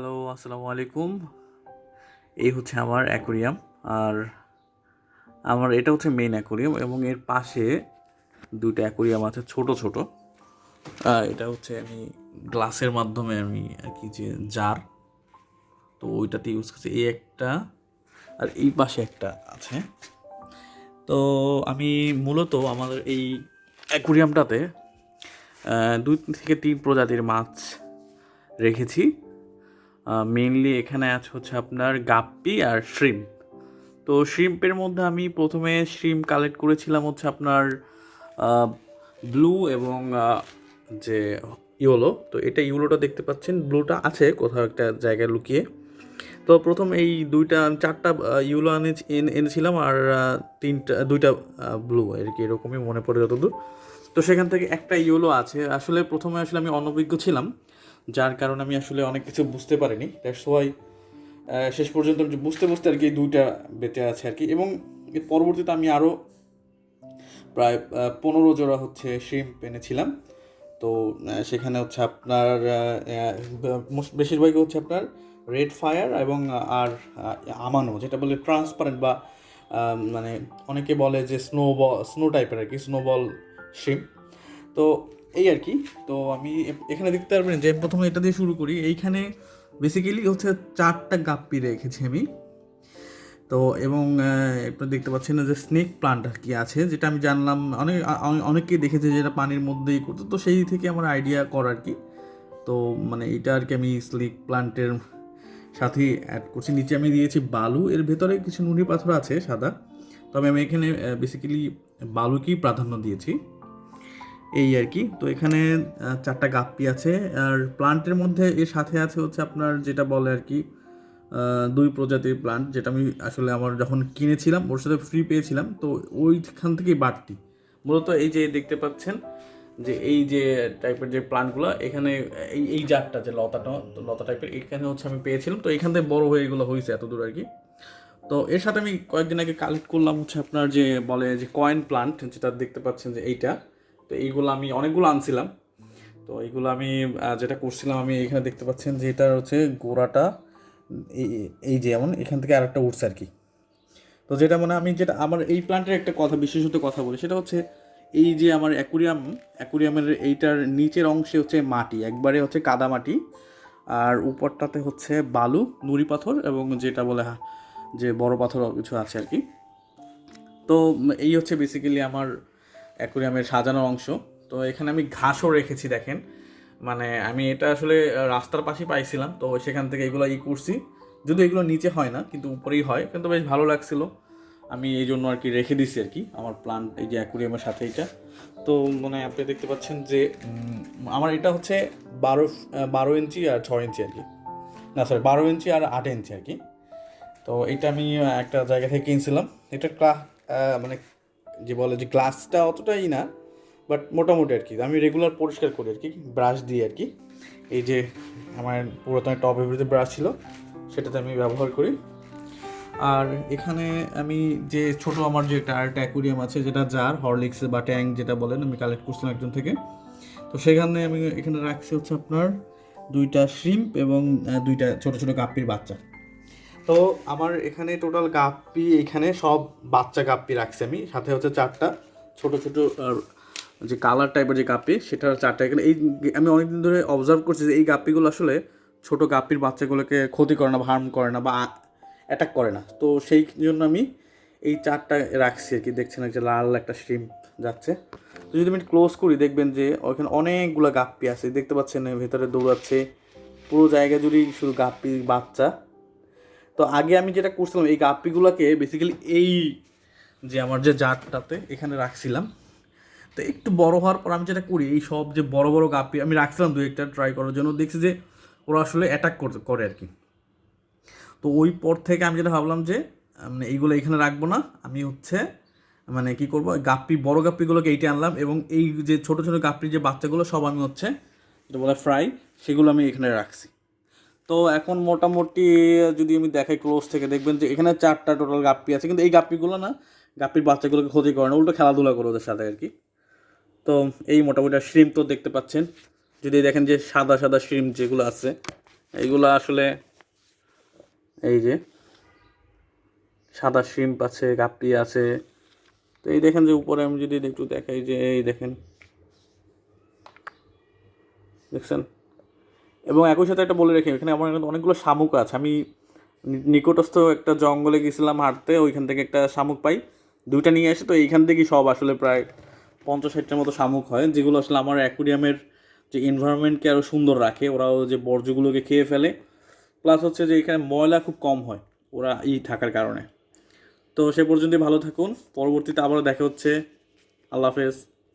Hello, আসসালামু আলাইকুম। এই হচ্ছে আমার অ্যাকোরিয়াম, আর আমার এটা হচ্ছে মেইন অ্যাকোরিয়াম এবং এর পাশে দুটো অ্যাকোরিয়াম আছে ছোট ছোট। এটা হচ্ছে আমি গ্লাসের মাধ্যমে আমি আর কি যে জার তো ওইটাতে ইউজ করছি। এই একটা আর এই পাশে একটা আছে। তো আমি মূলত আমাদের এই অ্যাকোরিয়ামটাতে দুই থেকে তিন প্রজাতির মাছ রেখেছি। মেইনলি এখানে আছে হচ্ছে আপনার গাপ্পি আর শ্রিম্প তো শ্রিম্পের মধ্যে আমি প্রথমে শ্রিম্প কালেক্ট করেছিলাম হচ্ছে আপনার ব্লু এবং যে ইয়োলো তো এটা ইউলোটা দেখতে পাচ্ছেন ব্লুটা আছে কোথাও একটা জায়গায় লুকিয়ে। তো প্রথম এই দুইটা, চারটা ইউলো আনে এনে- এনেছিলাম আর তিনটা, দুইটা ব্লু আর কি, এরকমই মনে পড়ে যতদূর। তো সেখান থেকে একটা ইউলো আছে। আসলে প্রথমে আসলে আমি অনভিজ্ঞ ছিলাম। যার কারণে আমি আসলে অনেক কিছু বুঝতে পারিনি। দ্যাটস ওয়াই শেষ পর্যন্ত বুঝতে বুঝতে আর কি দুইটা বেঁচে আছে আর কি। এবং এর পরবর্তীতে আমি আরও প্রায় পনেরো জোড়া হচ্ছে শ্রিম্প এনেছিলাম। তো সেখানে হচ্ছে আপনার বেশিরভাগই হচ্ছে আপনার রেড ফায়ার এবং আর আমানো, যেটা বলে ট্রান্সপারেন্ট বা মানে অনেকে বলে যে স্নো স্নো টাইপের আর কি স্নোবল শিম তো এই আর কি। তো আমি এখানে দেখতে পারবেন যে প্রথমে এটা দিয়ে শুরু করি। এইখানে বেসিক্যালি হচ্ছে চারটা গাপ্পি রেখেছি আমি। তো এবং একটু দেখতে পাচ্ছেন না যে স্নেক প্লান্ট আর কি আছে, যেটা আমি জানলাম, অনেক অনেকেই দেখেছে যেটা পানির মধ্যেই করতো। তো সেই থেকে আমার আইডিয়া করা আর কি। তো মানে এটা আর কি আমি স্লিক প্লান্টের সাথে অ্যাড করছি। নিচে আমি দিয়েছি বালু, এর ভেতরে কিছু নুনি পাথর আছে, সাদা। তবে আমি এখানে বেসিক্যালি বালুকেই প্রাধান্য দিয়েছি। এই আর কি। তো এখানে চারটা গাপ্পি আছে। আর প্লান্টের মধ্যে এর সাথে আছে হচ্ছে আপনার যেটা বলে আর কি দুই প্রজাতির প্লান্ট যেটা আমি আসলে আমার যখন কিনেছিলাম, ওর সাথে ফ্রি পেয়েছিলাম। তো ওইখান থেকেই বাড়তি। মূলত এই যে দেখতে পাচ্ছেন যে এই যে টাইপের যে প্লান্টগুলো এখানে এই এই জাতটা যে লতাটা তো লতা টাইপের এখানে হচ্ছে আমি পেয়েছিলাম। তো এখান থেকে বড় হয়ে এগুলো হয়েছে এত দূর আর কি। তো এর সাথে আমি কয়েকদিন আগে কালেক্ট করলাম হচ্ছে আপনার যে বলে যে কয়েন প্লান্ট যেটা দেখতে পাচ্ছেন যে এইটা। তো এইগুলো আমি অনেকগুলো আনছিলাম। তো এইগুলো আমি যেটা করছিলাম, আমি এখানে দেখতে পাচ্ছেন যে এটা হচ্ছে গোড়াটা, এই যে এমন, এখান থেকে আরেকটা উঠছে আর কি। তো যেটা মানে আমি যেটা, আমার এই প্লান্টের একটা কথা, বিশেষত কথা বলি, সেটা হচ্ছে এই যে আমার অ্যাকুরিয়াম অ্যাকুরিয়ামের এইটার নিচের অংশে হচ্ছে মাটি, একবারে হচ্ছে কাদা মাটি, আর উপরটাতে হচ্ছে বালু, নুড়ি পাথর এবং যেটা বলে যে বড় পাথর কিছু আছে আর কি। তো এই হচ্ছে বেসিক্যালি আমার অ্যাকুরিয়ামের সাজানোর অংশ। তো এখানে আমি ঘাসও রেখেছি, দেখেন। মানে আমি এটা আসলে রাস্তার পাশে পাইছিলাম, তো সেখান থেকে এগুলো ই করছি। যদিও এগুলো নিচে হয় না, কিন্তু উপরেই হয়, কিন্তু বেশ ভালো লাগছিল। আমি এই জন্য আর কি রেখে দিছি আর কি, আমার প্লান্ট এই যে অ্যাকুরিয়ামের সাথে এটা। তো মানে আপনি দেখতে পাচ্ছেন যে আমার এটা হচ্ছে বারো বারো ইঞ্চি আর ছয় ইঞ্চি আর কি। না সরি বারো ইঞ্চি আর আট ইঞ্চি আর কি। তো এটা আমি একটা জায়গা থেকে কিনছিলাম। এটা ক্লা মানে যে বলে যে গ্লাসটা অতটাই না বাট মোটামুটি আর কি। আমি রেগুলার পরিষ্কার করি আর কি ব্রাশ দিয়ে আর কি। এই যে আমার পুরাতন টপ এভরিতে ব্রাশ ছিল, সেটাতে আমি ব্যবহার করি। আর এখানে আমি যে ছোট আমার যে টায়ার অ্যাকুরিয়াম আছে, যেটা জার হরলিক্স বা ট্যাং যেটা বলেন, আমি কালেক্ট করছিলাম একজন থেকে। তো সেখানে আমি এখানে রাখছি হচ্ছে আপনার দুইটা শ্রিম্প এবং দুইটা ছোট ছোট গাপ্পির বাচ্চা। তো আমার এখানে টোটাল গাপ্পি এখানে সব বাচ্চা গাপ্পি রাখছি আমি। সাথে হচ্ছে চারটা ছোট ছোট যে কালার টাইপের যে গাপ্পি সেটা চারটা এখানে। এই আমি অনেকদিন ধরে অবজার্ভ করছি যে এই গাপ্পিগুলো আসলে ছোট গাপ্পির বাচ্চাগুলোকে ক্ষতি করে না হার্ম করে না বা অ্যাটাক করে না। তো সেই জন্য আমি এই চারটা রাখছি আর কি। দেখছেন যে লাল একটা স্ট্রিম যাচ্ছে। তো যদি আমি ক্লোজ করি, দেখবেন যে ওখানে অনেকগুলো গাপ্পি আছে। দেখতে পাচ্ছেন, ভেতরে দৌড়াচ্ছে। পুরো জায়গা জুড়েই শুধু গাপ্পি বাচ্চা। তো আগে আমি যেটা করছিলাম, এই গাপ্পিগুলোকে বেসিক্যালি এই যে আমার যে জারটাতে এখানে রাখছিলাম, তো একটু বড় হওয়ার পর আমি যেটা করি, এই সব যে বড় বড় গাপ্পি আমি রাখছিলাম দু একটা ট্রাই করার জন্য, দেখছি যে ওরা আসলে অ্যাটাক করতে, করে আর কি। তো ওই পর থেকে আমি যেটা ভাবলাম যে মানে এইগুলো এখানে রাখব না, আমি হচ্ছে মানে কি করব গাপ্পি, বড় গাপ্পিগুলোকে এইটা আনলাম এবং এই যে ছোট ছোটো গাপ্পির যে বাচ্চাগুলো, সব আমি হচ্ছে, যেটা বলে ফ্রাই সেগুলো আমি এখানে রাখছি। তো এখন মোটামুটি, যদি আমি দেখাই ক্লোজ থেকে, দেখবেন যে এখানে চারটা টোটাল গাপ্পি আছে। কিন্তু এই গাপ্পিগুলো না, গাপ্পির বাচ্চাগুলোকে ক্ষতি করে না, উল্টো খেলাধুলা করে ওদের সাথে আর কি তো এই মোটামুটি শ্রিম তো দেখতে পাচ্ছেন। যদি দেখেন যে সাদা সাদা শ্রিম যেগুলো আছে, এইগুলো আসলে এই যে সাদা শ্রিম্প আছে, গাপ্পি আছে। তো এই দেখেন যে উপরে আমি যদি একটু দেখাই যে, এই দেখেন। দেখছেন? এবং একই সাথে একটা বলে রেখে, এখানে আমার অনেকগুলো শামুক আছে। আমি নিকটস্থ একটা জঙ্গলে গেছিলাম হাঁটতে, ওইখান থেকে একটা শামুক পাই। দুইটা নিয়ে আসে, তো এইখান থেকেই সব আসলে প্রায় পঞ্চাশ ষাটটার মতো শামুক হয়, যেগুলো আসলে আমার অ্যাকুরিয়ামের যে এনভায়রনমেন্টকে আরও সুন্দর রাখে, ওরাও যে বর্জ্যগুলোকে খেয়ে ফেলে। প্লাস হচ্ছে যে এখানে ময়লা খুব কম হয়, ওরা ই থাকার কারণে। তো সে পর্যন্তই ভালো থাকুন, পরবর্তীতে আবারও দেখা হচ্ছে। আল্লাহ হাফেজ।